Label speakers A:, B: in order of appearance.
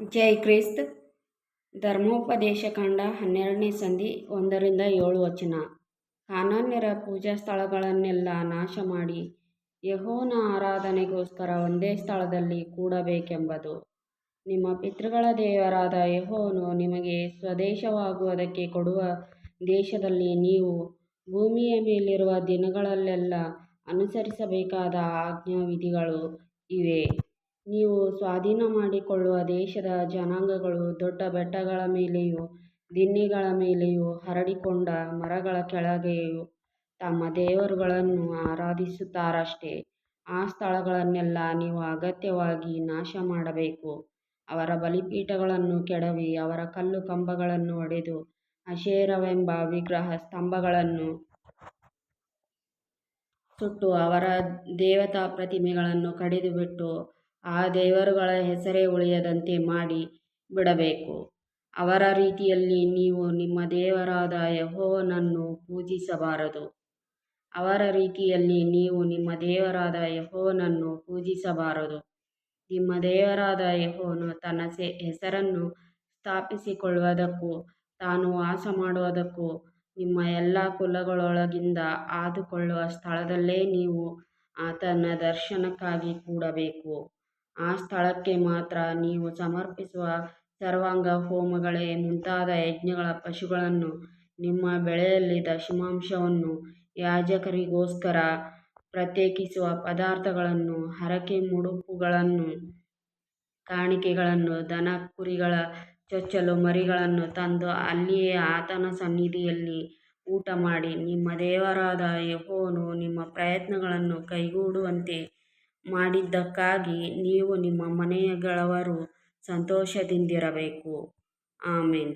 A: ಜೈ Christ. ಧರ್ಮೋಪದೇಶ ಕಂಡ ಹನ್ನೆರಡನೇ ಸಂಧಿ ಒಂದರಿಂದ ಏಳು ವಚನ. ಕಾನಾನ್ಯರ ಪೂಜಾ ಸ್ಥಳಗಳನ್ನೆಲ್ಲ ನಾಶ ಮಾಡಿ ಯಹೋನ ಆರಾಧನೆಗೋಸ್ಕರ ಒಂದೇ ಸ್ಥಳದಲ್ಲಿ ಕೂಡಬೇಕೆಂಬುದು. ನಿಮ್ಮ ಪಿತೃಗಳ ದೇವರಾದ ಯಹೋನು ನಿಮಗೆ ಸ್ವದೇಶವಾಗುವುದಕ್ಕೆ ಕೊಡುವ ದೇಶದಲ್ಲಿ ನೀವು ಭೂಮಿಯ ಮೇಲಿರುವ ದಿನಗಳಲ್ಲೆಲ್ಲ ಅನುಸರಿಸಬೇಕಾದ ಆಜ್ಞಾವಿಧಿಗಳು ಇವೇ. ನೀವು ಸ್ವಾಧೀನ ಮಾಡಿಕೊಳ್ಳುವ ದೇಶದ ಜನಾಂಗಗಳು ದೊಡ್ಡ ಬೆಟ್ಟಗಳ ಮೇಲೆಯೂ ದಿನ್ನಿಗಳ ಮೇಲೆಯೂ ಹರಡಿಕೊಂಡ ಮರಗಳ ಕೆಳಗೆಯೂ ತಮ್ಮ ದೇವರುಗಳನ್ನು ಆರಾಧಿಸುತ್ತಾರಷ್ಟೇ. ಆ ಸ್ಥಳಗಳನ್ನೆಲ್ಲ ನೀವು ಅಗತ್ಯವಾಗಿ ನಾಶಮಾಡಬೇಕು, ಅವರ ಬಲಿಪೀಠಗಳನ್ನು ಕೆಡವಿ ಅವರ ಕಲ್ಲು ಕಂಬಗಳನ್ನು ಒಡೆದು ಅಶೇರವೆಂಬ ವಿಗ್ರಹ ಸ್ತಂಭಗಳನ್ನು ಸುಟ್ಟು ಅವರ ದೇವತಾ ಪ್ರತಿಮೆಗಳನ್ನು ಕಡಿದುಬಿಟ್ಟು ಆ ದೇವರುಗಳ ಹೆಸರೇ ಉಳಿಯದಂತೆ ಮಾಡಿ ಬಿಡಬೇಕು. ಅವರ ರೀತಿಯಲ್ಲಿ ನೀವು ನಿಮ್ಮ ದೇವರಾದ ಯೆಹೋವನನ್ನು ಪೂಜಿಸಬಾರದು. ಅವರ ರೀತಿಯಲ್ಲಿ ನೀವು ನಿಮ್ಮ ದೇವರಾದ ಯೆಹೋವನನ್ನು ಪೂಜಿಸಬಾರದು. ನಿಮ್ಮ ದೇವರಾದ ಯೆಹೋವನು ತನ್ನ ಹೆಸರನ್ನು ಸ್ಥಾಪಿಸಿಕೊಳ್ಳುವುದಕ್ಕೂ, ತಾನು ವಾಸ ಮಾಡುವುದಕ್ಕೂ ನಿಮ್ಮ ಎಲ್ಲ ಕುಲಗಳೊಳಗಿಂದ ಆದುಕೊಳ್ಳುವ ಸ್ಥಳದಲ್ಲೇ ನೀವು ಆತನ ದರ್ಶನಕ್ಕಾಗಿ ಕೂಡಬೇಕು. ಆ ಸ್ಥಳಕ್ಕೆ ಮಾತ್ರ ನೀವು ಸಮರ್ಪಿಸುವ ಸರ್ವಾಂಗ ಹೋಮಗಳೇ ಮುಂತಾದ ಯಜ್ಞಗಳ ಪಶುಗಳನ್ನು ನಿಮ್ಮ ಬೆಳೆಯಲ್ಲಿ ದಶಮಾಂಶವನ್ನು ಯಾಜಕರಿಗೋಸ್ಕರ ಪ್ರತ್ಯೇಕಿಸುವ ಪದಾರ್ಥಗಳನ್ನು, ಹರಕೆ ಮುಡುಪುಗಳನ್ನು, ಕಾಣಿಕೆಗಳನ್ನು, ದನ ಕುರಿಗಳ ಚೊಚ್ಚಲು ಮರಿಗಳನ್ನು ತಂದು ಅಲ್ಲಿಯೇ ಆತನ ಸನ್ನಿಧಿಯಲ್ಲಿ ಊಟ ಮಾಡಿ ನಿಮ್ಮ ದೇವರಾದ ಯೆಹೋವನು ನಿಮ್ಮ ಪ್ರಯತ್ನಗಳನ್ನು ಕೈಗೂಡುವಂತೆ ಮಾಡಿದ್ದಕ್ಕಾಗಿ ನೀವು ನಿಮ್ಮ ಮನೆಗಳವರು ಸಂತೋಷದಿಂದಿರಬೇಕು. ಆಮೆನ್.